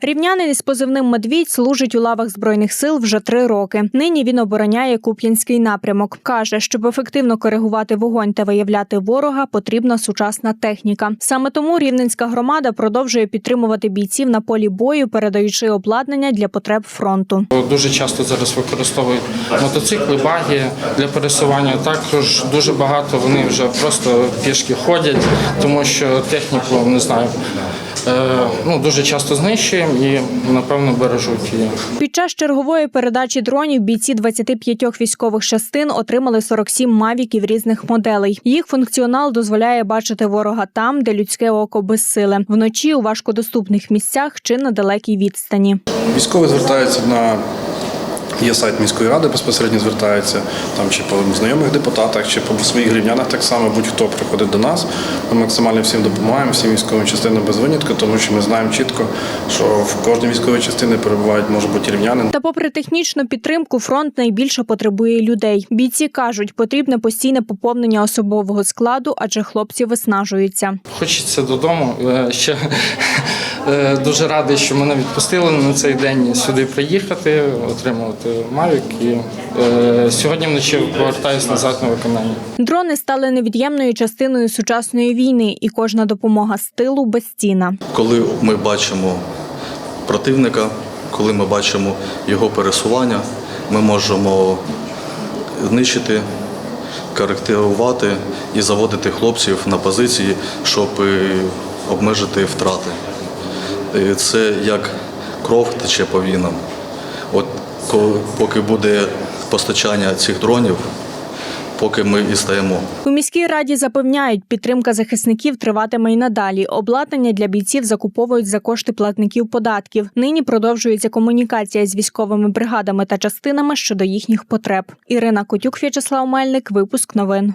Рівнянин із позивним Медвідь служить у лавах збройних сил вже три роки. Нині він обороняє Куп'янський напрямок. каже, щоб ефективно коригувати вогонь та виявляти ворога, потрібна сучасна техніка. Саме тому рівненська громада продовжує підтримувати бійців на полі бою, передаючи обладнання для потреб фронту. Дуже часто зараз використовують мотоцикли, баги для пересування. Також дуже багато вони вже просто пішки ходять, тому що техніку не знаю. Е, Ну дуже часто знищуємо і напевно бережуть її. Під час чергової передачі дронів бійці 25 військових частин отримали 47 мавіків різних моделей. Їх функціонал дозволяє бачити ворога там, де людське око безсиле, вночі у важкодоступних місцях чи на далекій відстані. Військові звертаються на є сайт міської ради, безпосередньо звертаються там чи по знайомих депутатах, чи по своїх рівнянах так само будь-хто приходить до нас. Ми максимально всім допомагаємо, всім військовим частинам без винятку, тому що ми знаємо чітко, що в кожній військовій частині перебувають може бути рівнянин. Та, попри технічну підтримку, фронт найбільше потребує людей. Бійці кажуть, потрібне постійне поповнення особового складу, адже хлопці виснажуються. Хочеться додому. Е, Ще е, дуже радий, що мене відпустили на цей день сюди приїхати, отримувати Мавік. І е, сьогодні вночі повертаюся назад на виконання. Дрони стали невід'ємною частиною сучасної війни, і кожна допомога з тилу безцінна. Коли ми бачимо противника, коли ми бачимо його пересування, ми можемо знищити, коректувати і заводити хлопців на позиції, щоб е, обмежити втрати. Е, Це як кров тече по вінам. От поки буде постачання цих дронів, поки ми і стаємо. У міській раді запевняють, підтримка захисників триватиме й надалі. Обладнання для бійців закуповують за кошти платників податків. Нині продовжується комунікація з військовими бригадами та частинами щодо їхніх потреб. Ірина Котюк, В'ячеслав Мельник, випуск новин.